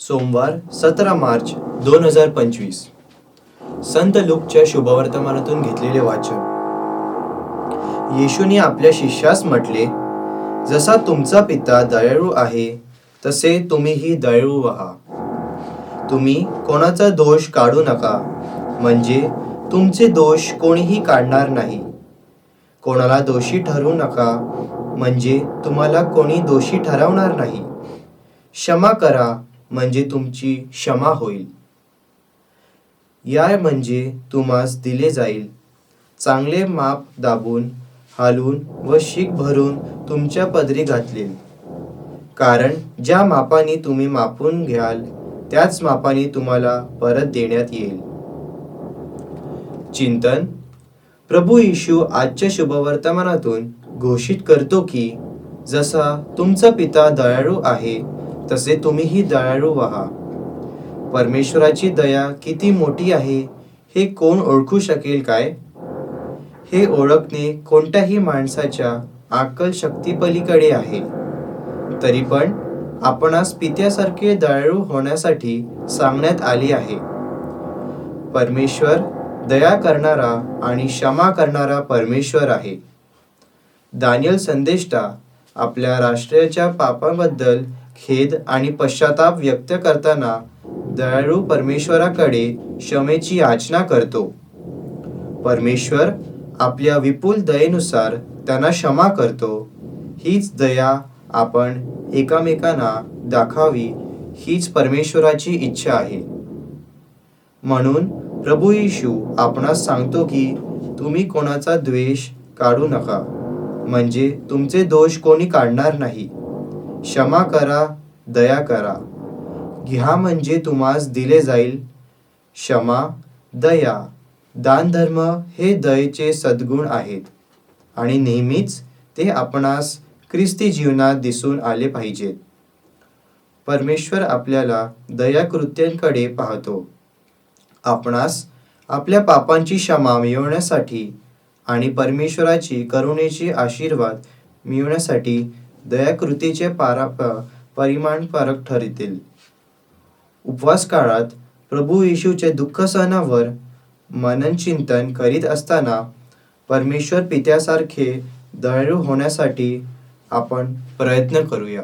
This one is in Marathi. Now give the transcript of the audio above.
सोमवार सतरा मार्च दोन हजार पंचवीस. संत लुकच्या शुभवर्तमानातून घेतलेले वाचन. येशूने आपल्या शिष्यास म्हटले जसा तुमचा पिता दयाळू आहे तसे तुम्हीही दयाळू व्हा. तुम्ही कोणाचा दोष काढू नका म्हणजे तुमचे दोष कोणीही काढणार नाही. कोणाला दोषी ठरवू नका म्हणजे तुम्हाला कोणी दोषी ठरवणार नाही. क्षमा करा म्हणजे तुमची क्षमा होईल. या म्हणजे तुम्हास दिले जाईल. चांगले माप दाबून हालून व शीख भरून तुमच्या पदरी घातले कारण ज्या मापाने तुम्ही मापून घ्याल त्याच मापाने तुम्हाला परत देण्यात येईल. चिंतन. प्रभू येशू आजच्या शुभवर्तमानातून घोषित करतो की जसा तुमचा पिता दयाळू आहे तसे तुम्हीही दयाळू व्हा. परमेश्वराची दया किती मोठी आहे हे कोण ओळखू शकेल काय? हे ओळखणे कोणत्याही माणसाच्या आकल शक्तीपलीकडे आहे. तरी पण आपणास पित्यासारखे दयाळू होण्यासाठी सांगण्यात आले आहे. परमेश्वर दया करणारा आणि क्षमा करणारा परमेश्वर आहे. दानियल संदेष्टा आपल्या राष्ट्राच्या पापाबद्दल खेद आणि पश्चाताप व्यक्त करताना दयाळू परमेश्वराकडे क्षमेची याचना करतो. परमेश्वर आपल्या विपुल दयेनुसार त्यांना क्षमा करतो. हीच दया आपण एकामेकांना दाखावी हीच परमेश्वराची इच्छा आहे. म्हणून प्रभू येशू आपणास सांगतो की तुम्ही कोणाचा द्वेष काढू नका. म्हणजे तुमचे दोष कोणी काढणार नाही. क्षमा करा दया करा. घ्या म्हणजे तुम्हास दिले जाईल. क्षमा दया. दानधर्म हे दयेचे सद्गुण आहेत आणि नेहमीच ते आपणास ख्रिस्ती जीवनात दिसून आले पाहिजेत. परमेश्वर आपल्याला दयाकृत्यांकडे पाहतो. आपणास आपल्या पापांची क्षमा मिळवण्यासाठी आणि परमेश्वराची करुणेचे आशीर्वाद मिळवण्यासाठी दयाकृतीचे पारा परिमाण फरक ठरतील. उपवास काळात प्रभू येशूचे दुःख सहनावर मननचिंतन करीत असताना परमेश्वर पित्यासारखे दयाळू होण्यासाठी आपण प्रयत्न करूया.